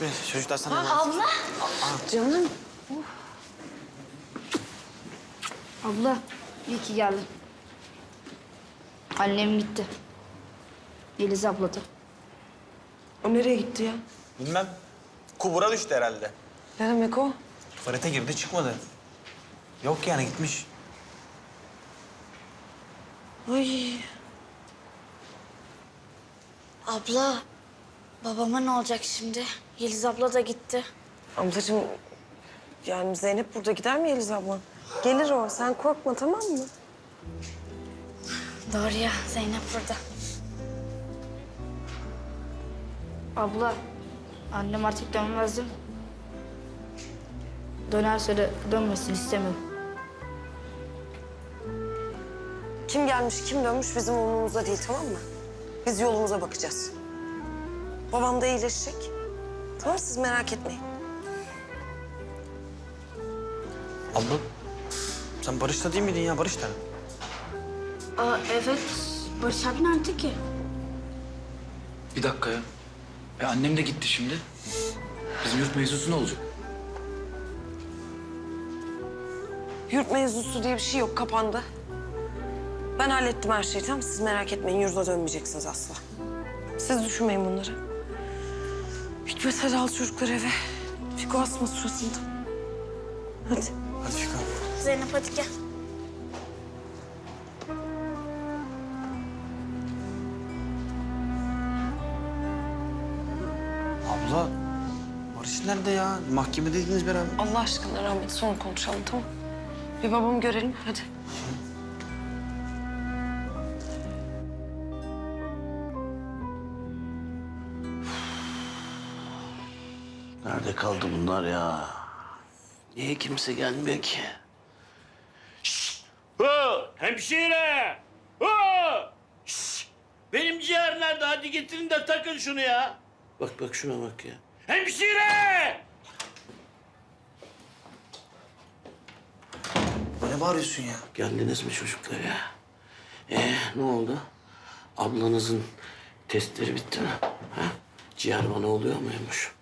mi? Çocuklar sana emanet. Abla. Canım. Abla iyi ki geldin. Annem gitti. Yeliz abla da. O nereye gitti ya? Bilmem. Kubura düştü herhalde. Ne demek o? Tuvalete girdi çıkmadı. Yok yani gitmiş. Ay. Abla babama ne olacak şimdi? Yeliz abla da gitti. Ablacığım yani Zeynep burada gider mi Yeliz abla? Gelir o. Sen korkma tamam mı? Doğru ya Zeynep burada. Abla annem artık dönmez değil mi? Dönerse de dönmesin istemiyorum. Kim gelmiş, kim dönmüş bizim umurumuzda değil tamam mı? Biz yolumuza bakacağız. Babam da iyileşecek. Tamam siz merak etmeyin. Abla sen Barış'ta değil miydin ya? Barış'ta. Aa evet. Barış abi nerede ki? Bir dakika ya. E annem de gitti şimdi. Bizim yurt mevzusu ne olacak? Yurt mevzusu diye bir şey yok, kapandı. Ben hallettim her şeyi tamam? Siz merak etmeyin, yurda dönmeyeceksiniz asla. Siz düşünmeyin bunları. Hikmet hadi al çocukları eve. Fiko asma suratını. Hadi. Hadi Fiko. Zeynep hadi gel. Abla Barış nerede ya? Mahkemedeydiniz beraber. Allah aşkına rahmet sonra konuşalım tamam? Bir babamı görelim hadi. Nerede kaldı bunlar ya? Niye kimse gelmiyor ki? Hı, hemşire! Hı! Şşş! Benim ciğer nerede? Hadi getirin de takın şunu ya. Bak bak şuna bak ya. Hemşire! Ne bağırıyorsun ya? Geldiniz mi çocuklar ya? Ee ne oldu? Ablanızın testleri bitti mi? Ha? Ciğer bana oluyor muymuş?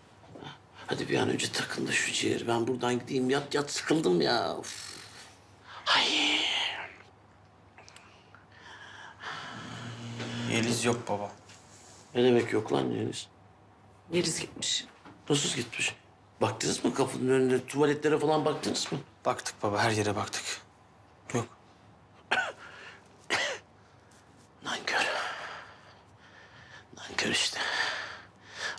Ha? Hadi bir an önce takın da şu ciğeri. Ben buradan gideyim yat yat sıkıldım ya. Of. Ay. Yeliz yok baba. Ne demek yok lan? Yeliz gitmiş. Nasıl gitmiş? Baktınız mı kapının önünde tuvaletlere falan baktınız mı? Baktık baba her yere baktık. Yok. Nankör. Nankör işte.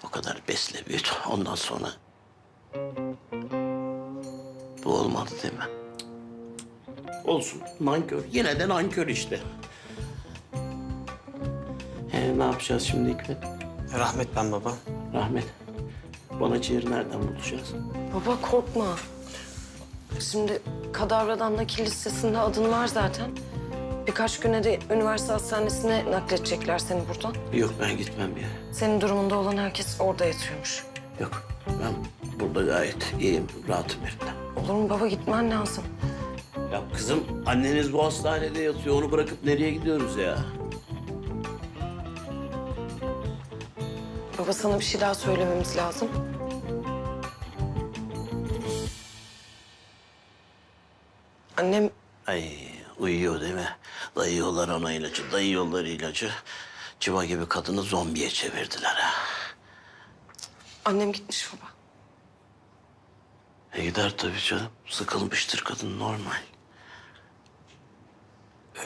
O kadar besle büyüt. Ondan sonra... Bu olmadı değil mi? Olsun. Nankör. Yine de nankör işte. Ee, ne yapacağız şimdi Hikmet? Rahmet ben baba. Rahmet. Bana ciğeri nereden bulacağız? Baba korkma. Şimdi kadavradan nakil listesinde adın var zaten. Birkaç güne de üniversite hastanesine nakledecekler seni buradan. Yok ben gitmem bir yere. Senin durumunda olan herkes orada yatıyormuş. Yok. Ben burada gayet iyiyim. Rahatım evimde. Olur mu baba gitmen lazım. Ya kızım anneniz bu hastanede yatıyor. Onu bırakıp nereye gidiyoruz ya? Baba sana bir şey daha söylememiz lazım. Annem Ay uyuyor değil mi? Dayıyorlar ona ilacı, dayıyorlar ilacı. Civa gibi kadını zombiye çevirdiler ha. annem gitmiş baba. E gider tabii canım. Sıkılmıştır kadın normal.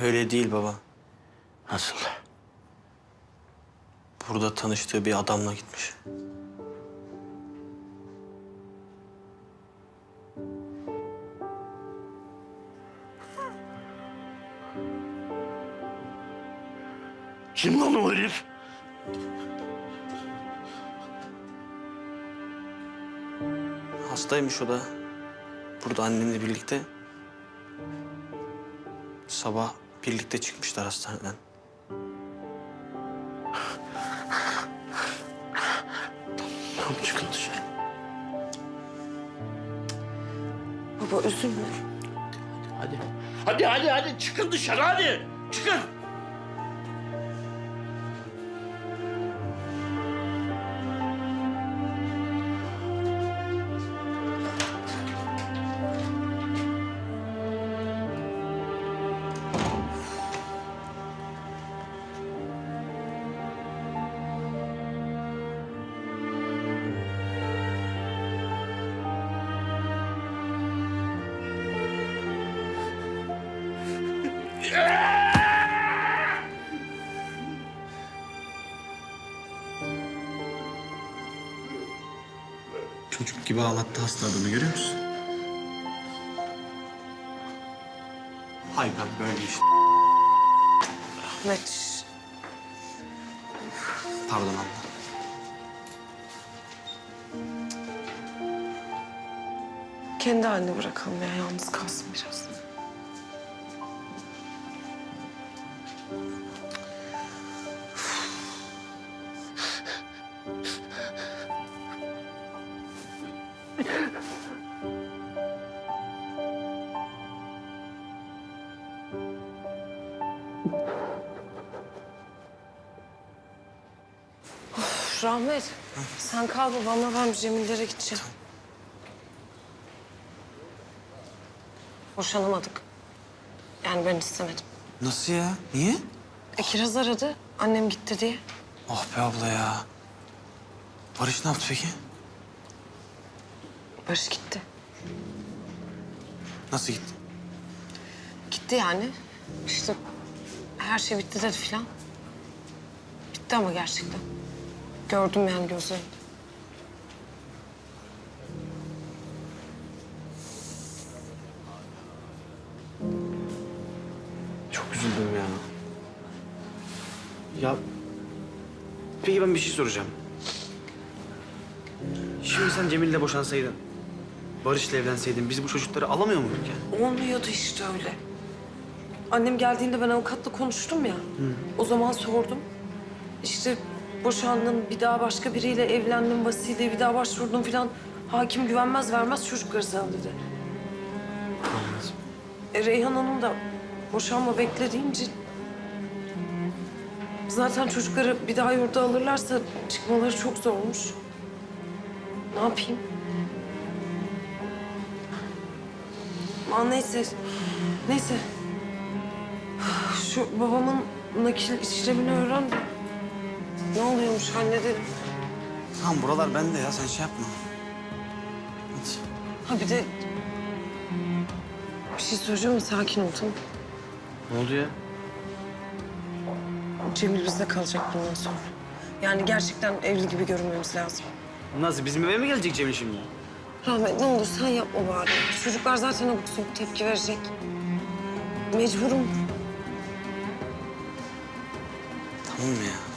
Öyle değil baba. Nasıl? Burada tanıştığı bir adamla gitmiş. Kim lan o herif? Hastaymış o da. Burada annemle birlikte. Sabah birlikte çıkmışlar hastaneden. Tamam çıkın dışarı. Baba üzülme. Hadi. Hadi hadi hadi çıkın dışarı hadi. Çıkın. Çocuk gibi ağlattı hasta adamı görüyor musun? Hayır abi böyle işte. Ahmet. Pardon abla. Kendi haline bırakalım ya. Yalnız kalsın biraz. Rahmet, sen kal babamla ben Cemillere gideceğim. Boşanamadık. Yani ben istemedim. Nasıl ya? Niye? E Kiraz aradı, annem gitti diye. Oh be abla ya. Barış ne yaptı peki? Barış gitti. Nasıl gitti? Gitti yani. İşte her şey bitti dedi filan. Bitti ama gerçekten. Gördüm yani gözlerimde. Çok üzüldüm ya. Ya peki ben bir şey soracağım. Şimdi sen Cemil'le boşansaydın, Barış'la evlenseydin biz bu çocukları alamıyor muyduk yani? Olmuyordu işte öyle. Annem geldiğinde ben avukatla konuştum ya. O zaman sordum. İşte boşandın, bir daha başka biriyle evlendin, vasiyeliğe bir daha başvurdun filan. Hakim güvenmez vermez çocukları sana dedi. E, Reyhan Hanım da boşanma bekle deyince... Zaten çocukları bir daha yurda alırlarsa çıkmaları çok zormuş. Ne yapayım? Aman neyse. Neyse. Şu babamın nakil işlemini öğren de. Ne oluyormuş halledelim. Tamam buralar bende ya sen şey yapma. Hadi. Ha bir de... Bir şey söyleyeceğim mi? Sakin ol tamam Ne oldu ya? Cemil bizde kalacak bundan sonra. Yani gerçekten evli gibi görünmemiz lazım. Nasıl bizim eve mi gelecek Cemil şimdi? Rahmet ne olur sen yapma bari. Çocuklar zaten abuk sabuk tepki verecek. Mecburum. Tamam ya.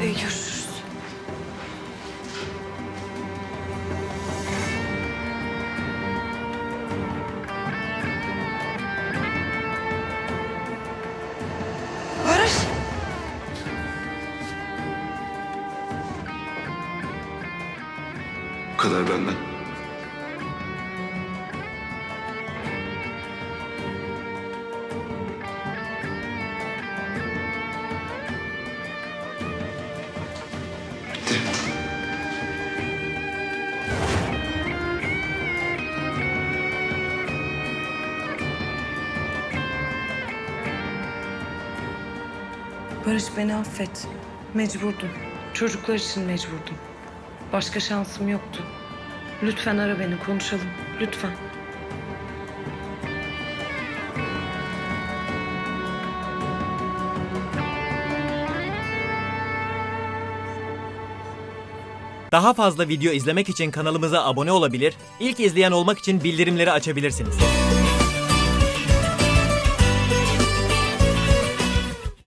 İyi görüşürüz. Barış. Bu kadar benden. Barış beni affet. Mecburdum. Çocuklar için mecburdum. Başka şansım yoktu. Lütfen ara beni konuşalım. Lütfen. Daha fazla video izlemek için kanalımıza abone olabilir, ilk izleyen olmak için bildirimleri açabilirsiniz.